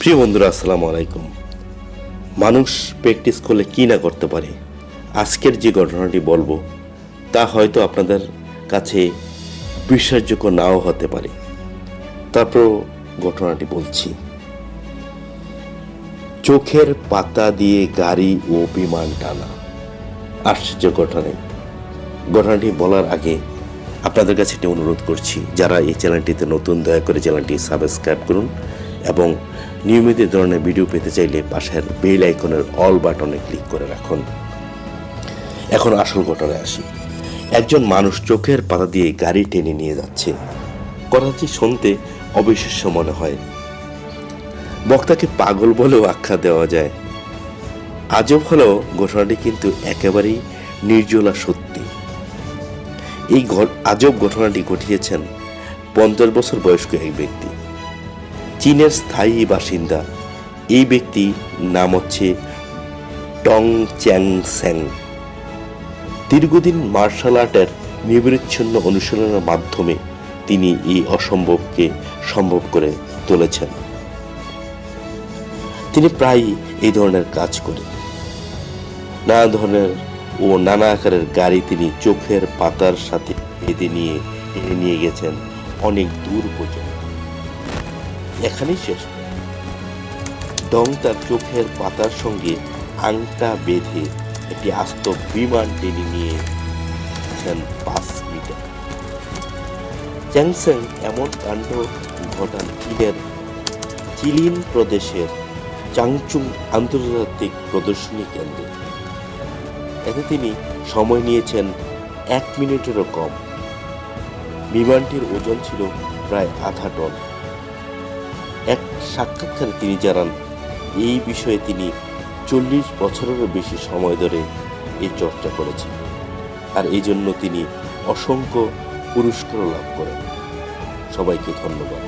প্রিয় বন্ধুরা, আসসালামু আলাইকুম। মানুষ প্র্যাকটিস করলে কি না করতে পারে? আজকের যে ঘটনাটি বলব, তা হয়তো আপনাদের কাছে বিশ্বাসযোগ্য নাও হতে পারে। তারপর ঘটনাটি বলছি। চোখের পাতা দিয়ে গাড়ি ও বিমান টানা। আশ্চর্য ঘটনা ঘটনাটি বলার আগে আপনাদের কাছে একটি অনুরোধ করছি, যারা এই চ্যানেলটিতে নতুন, দয়া করে চ্যানেলটি সাবস্ক্রাইব করুন। এবং নিয়মিত ধরনের ভিডিও পেতে চাইলে পাশের বেল আইকনের অল বাটনে ক্লিক করে রাখুন। এখন আসল ঘটনায় আসি। একজন মানুষ চোখের পাতা দিয়ে গাড়ি টেনে নিয়ে যাচ্ছে। কথাটি শুনতে অবিশ্বাস্য মনে হয়। বক্তাকে পাগল বলেও আখ্যা দেওয়া যায়। আজব হলেও ঘটনাটি কিন্তু একেবারেই নির্জলা সত্যি। এই আজব ঘটনাটি ঘটিয়েছেন পঞ্চাশ বছর বয়স্ক এক ব্যক্তি। চীনের স্থায়ী বাসিন্দা। এই ব্যক্তি নাম হচ্ছে টং চ্যাং স্যাং দীর্ঘদিন মার্শাল আর্টের নিবিচ্ছিন্ন অনুশীলনের মাধ্যমে তিনি এই অসম্ভবকে সম্ভব করে তুলেছেন। তিনি প্রায়ই এই ধরনের কাজ করেন। নানা ধরনের ও নানা আকারের গাড়ি তিনি চোখের পাতার সাথে বেঁধে নিয়ে টেনে নিয়ে গেছেন অনেক দূর পর্যন্ত। এখানেই শেষ। ডং তার চোখের পাতার সঙ্গে আংটা বেঁধে একটি আস্ত বিমান টেনে নিয়ে পাঁচ মিটার। চ্যাংসেং এমন কাণ্ড ঘটান চীনের চিলিন প্রদেশের চাংচুং আন্তর্জাতিক প্রদর্শনী কেন্দ্রে। এতে তিনি সময় নিয়েছেন এক মিনিটেরও কম। বিমানটির ওজন ছিল প্রায় আধা টন। এক সাক্ষাৎকারে তিনি জানান, এই বিষয়ে তিনি চল্লিশ বছরেরও বেশি সময় ধরে এই চর্চা করেছেন আর এই জন্য তিনি অসংখ্য পুরস্কারও লাভ করেন। সবাইকে ধন্যবাদ।